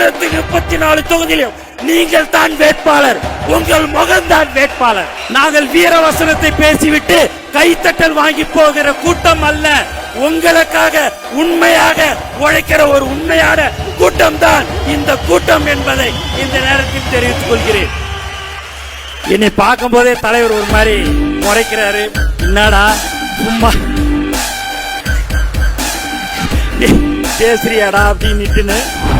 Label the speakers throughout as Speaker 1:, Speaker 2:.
Speaker 1: இருநூத்தி முப்பத்தி நாலு தொகுதியிலும் நீங்கள் தான் வேட்பாளர். உங்கள் முகம்தான் வேட்பாளர். நாங்கள் வீரவசனத்தை பேசிவிட்டு கைத்தட்டல் வாங்கி போகிற கூட்டம் அல்ல. உங்களுக்காக உண்மையாக உழைக்கிற ஒரு உண்மையான கூட்டம் தான் இந்த கூட்டம் என்பதை இந்த நேரத்தில் தெரிவித்துக் கொள்கிறேன். என்னை பார்க்கும் போதே தலைவர் ஒரு மாதிரி முறைக்கிறாரு. என்னடா சும்மா. பேசுறியாடா அப்படின்னு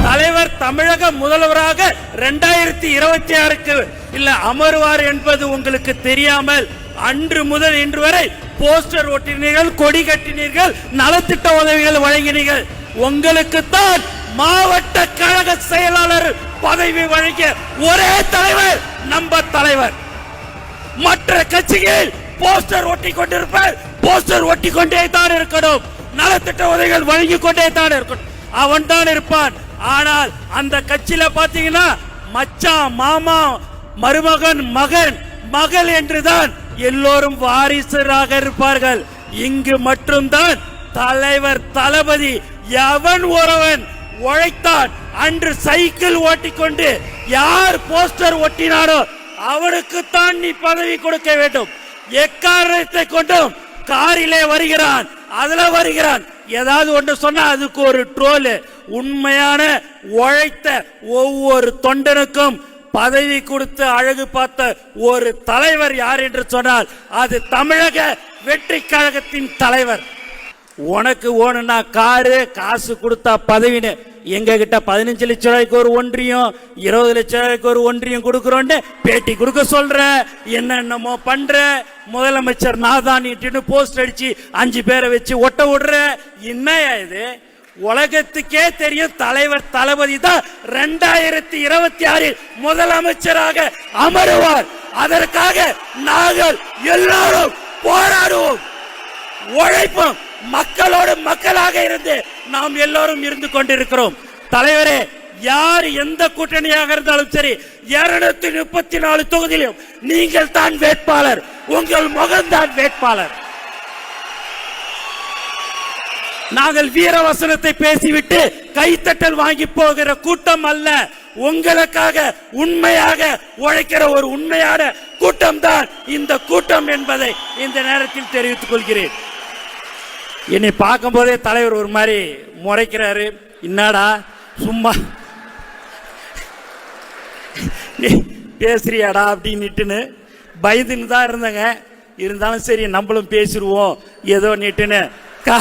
Speaker 1: தலைவர் தமிழக முதல்வராக ரெண்டாயிரத்தி இருபத்தி ஆறுக்கு இல்ல அமருவார் என்பது உங்களுக்கு தெரியாமல் அன்று முதல் இன்று வரை போஸ்டர் ஒட்டினீர்கள் கொடி கட்டினீர்கள் நலத்திட்ட உதவிகள் வழங்கினீர்கள். உங்களுக்கு தான் மாவட்ட கழக செயலாளர் பதவி வழங்கிய ஒரே தலைவர் நம்ம தலைவர். மற்ற கட்சிகள் போஸ்டர் ஒட்டி கொண்டிருப்பார் போஸ்டர் ஒட்டி கொண்டே தான் இருக்கணும். நலத்திட்ட உதவிகள் வழங்கி கொண்டே தான் இருக்கணும். அவன் தான் இருப்பான். ஆனால் அந்த கட்சியில பாத்தீங்கன்னா மச்சான் மாமா மருமகன் மகன் மகள் என்றுதான் எல்லோரும் வாரிசராக இருப்பார்கள். இங்கு மட்டும்தான் தலைவர் தளபதி எவன் ஒருவன் உழைத்தான். அன்று சைக்கிள் ஓட்டிக்கொண்டு யார் போஸ்டர் ஒட்டினாரோ அவனுக்குத்தான் நீ பதவி கொடுக்க வேண்டும். எக்காரணத்தை கொண்டும் காரிலே வருகிறான். அதுல வருகிறான். ஏதாவது ஒன்று சொன்னா அதுக்கு ஒரு ட்ரோல். உண்மையான உழைத்த ஒவ்வொரு தொண்டனுக்கும் பதவி கொடுத்து அழகு பார்த்த ஒரு தலைவர் யார் என்று சொன்னால் அது தமிழக வெற்றி கழகத்தின் தலைவர். உனக்கு ஓணுனா காரு காசு கொடுத்தா பதவின்னு எங்க கிட்ட பதினஞ்சு லட்ச ரூபாய்க்கு ஒரு ஒன்றியம் இருபது லட்சம் ரூபாய்க்கு ஒரு ஒன்றியம் கொடுக்குறோன்னு பேட்டி கொடுக்க சொல்ற. என்னென்னமோ பண்ற. முதலமைச்சர் நாதானிட்டுன்னு போஸ்ட் அடிச்சு அஞ்சு பேரை வச்சு ஒட்ட விடுற. என்னையா இது? உலகத்துக்கே தெரியும் தலைவர் தளபதி தான் ரெண்டாயிரத்தி இருபத்தி ஆறில் முதலமைச்சராக அமருவார். அதற்காக நாங்கள் எல்லாரும் போராடுவோம் உழைப்போம். மக்களோடு மக்களாக இருந்து நாம் எல்லோரும் இருந்து கொண்டிருக்கிறோம். தலைவரே யார் எந்த கூட்டணியாக இருந்தாலும் சரி இருநூத்தி முப்பத்தி நாலு தொகுதியிலும் நீங்கள் தான் வேட்பாளர். உங்கள் முகம்தான் வேட்பாளர். நாங்கள் வீரவசனத்தை பேசிவிட்டு கைத்தட்டல் வாங்கி போகிற கூட்டம் அல்ல உங்களுக்காக உண்மையாக உழைக்கிற ஒரு உண்மையான கூட்டம் தான் இந்த கூட்டம் என்பதை இந்த நேரத்தில் தெரிவித்துக் கொள்கிறேன். என்னை பார்க்கும்போதே தலைவர் ஒரு மாதிரி முறைக்கிறாரு. என்னடா சும்மா நீ பேசுறியாடா? அப்படின்னுட்டுன்னு பயந்துன்னு தான் இருந்தேங்க. இருந்தாலும் சரி நம்மளும் பேசிடுவோம். ஏதோ நீட்டுன்னு. கா